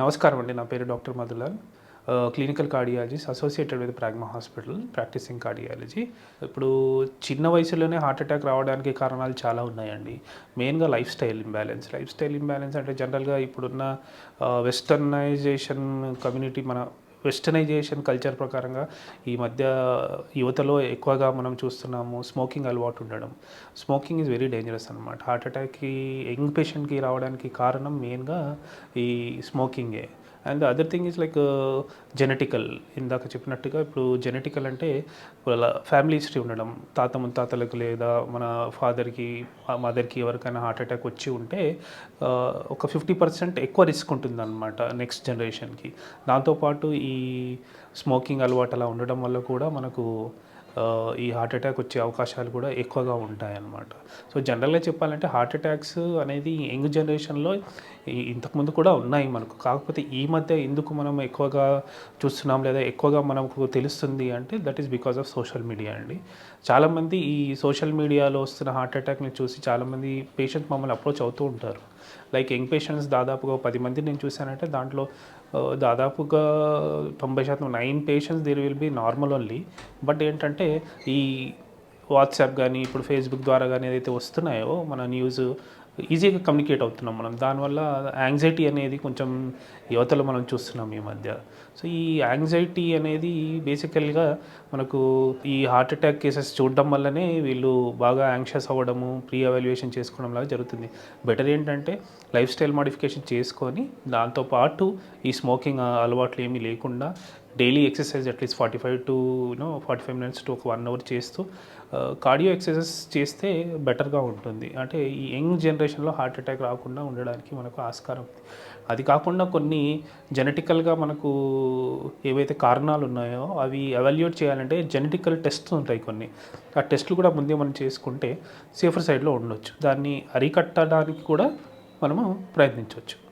నమస్కారం అండి. నా పేరు doctor Madhulal. Clinical cardiologist associated with Pragma hospital practicing cardiology. ఇప్పుడు చిన్న వయసులోనే హార్ట్ అటాక్ రావడానికి కారణాలు చాలా ఉన్నాయండి. మెయిన్గా life style imbalance. Life style imbalance అంటే జనరల్గా ఇప్పుడున్న వెస్టర్నైజేషన్ కమ్యూనిటీ మన వెస్టర్నైజేషన్ కల్చర్ ప్రకారంగా ఈ మధ్య యువతలో ఎక్కువగా మనం చూస్తున్నాము స్మోకింగ్ అలవాటు ఉండడం. స్మోకింగ్ ఈజ్ వెరీ డేంజరస్ అనమాట హార్ట్ అటాక్కి యంగ్ పేషెంట్కి రావడానికి కారణం మెయిన్గా ఈ స్మోకింగే. And other thing is like genetical ఇందాక చెప్పినట్టుగా ఇప్పుడు జెనెటికల్ అంటే వాళ్ళ ఫ్యామిలీ హిస్టరీ ఉండడం. తాత ముత్తాతలకు లేదా మన ఫాదర్కి మదర్కి ఎవరికైనా హార్ట్ అటాక్ వచ్చి ఉంటే ఒక ఫిఫ్టీ పర్సెంట్ ఎక్కువ రిస్క్ ఉంటుంది అనమాట నెక్స్ట్ జనరేషన్కి దాంతోపాటు ఈ స్మోకింగ్ అలవాటు అలా ఉండడం వల్ల కూడా మనకు ఈ హార్ట్ అటాక్ వచ్చే అవకాశాలు కూడా ఎక్కువగా ఉంటాయన్నమాట. సో జనరల్గా చెప్పాలంటే హార్ట్ అటాక్స్ అనేది యంగ్ జనరేషన్లో ఇంతకుముందు కూడా ఉన్నాయి మనకు. కాకపోతే ఈ మధ్య ఎందుకు మనం ఎక్కువగా చూస్తున్నాం లేదా ఎక్కువగా మనకు తెలుస్తుంది అంటే that is because of social media అండి. చాలామంది ఈ సోషల్ మీడియాలో వస్తున్న హార్ట్ అటాక్ని చూసి చాలామంది పేషెంట్ మమ్మల్ని అప్రోచ్ అవుతూ ఉంటారు. లైక్ యంగ్ పేషెంట్స్ దాదాపుగా పది మంది నేను చూశానంటే దాంట్లో దాదాపుగా తొంభై శాతం nine patients there will be normal only but ఏంటంటే ఈ వాట్సాప్ కానీ ఇప్పుడు ఫేస్బుక్ ద్వారా కానీ ఏదైతే వస్తున్నాయో మన న్యూస్ ఈజీగా కమ్యూనికేట్ అవుతున్నాం మనం. దానివల్ల యాంగ్జైటీ అనేది కొంచెం యువతలో మనం చూస్తున్నాం ఈ మధ్య. సో ఈ యాంగ్జైటీ అనేది బేసికల్గా మనకు ఈ హార్ట్ అటాక్ కేసెస్ చూడడం వల్లనే వీళ్ళు బాగా యాంగ్షియస్ అవ్వడము ప్రీ అవాల్యుయేషన్ చేసుకోవడం లాగా జరుగుతుంది. బెటర్ ఏంటంటే లైఫ్ స్టైల్ మాడిఫికేషన్ చేసుకొని దాంతోపాటు ఈ స్మోకింగ్ అలవాట్లు ఏమీ లేకుండా daily exercise at least forty five to you know forty five minutes to ఒక వన్ అవర్ చేస్తూ కార్డియో ఎక్సర్సైజెస్ చేస్తే బెటర్గా ఉంటుంది. అంటే ఈ యంగ్ జనరేషన్ జనరేషన్లో హార్ట్ అటాక్ రాకుండా ఉండడానికి మనకు ఆస్కారం ఉంది. అది కాకుండా కొన్ని జెనెటికల్గా మనకు ఏవైతే కారణాలు ఉన్నాయో అవి ఎవాల్యుయేట్ చేయాలంటే జెనెటికల్ టెస్ట్ ఉంటాయి కొన్ని. ఆ టెస్ట్లు కూడా ముందే మనం చేసుకుంటే సేఫర్ సైడ్లో ఉండొచ్చు. దాన్ని అరికట్టడానికి కూడా మనము ప్రయత్నించవచ్చు.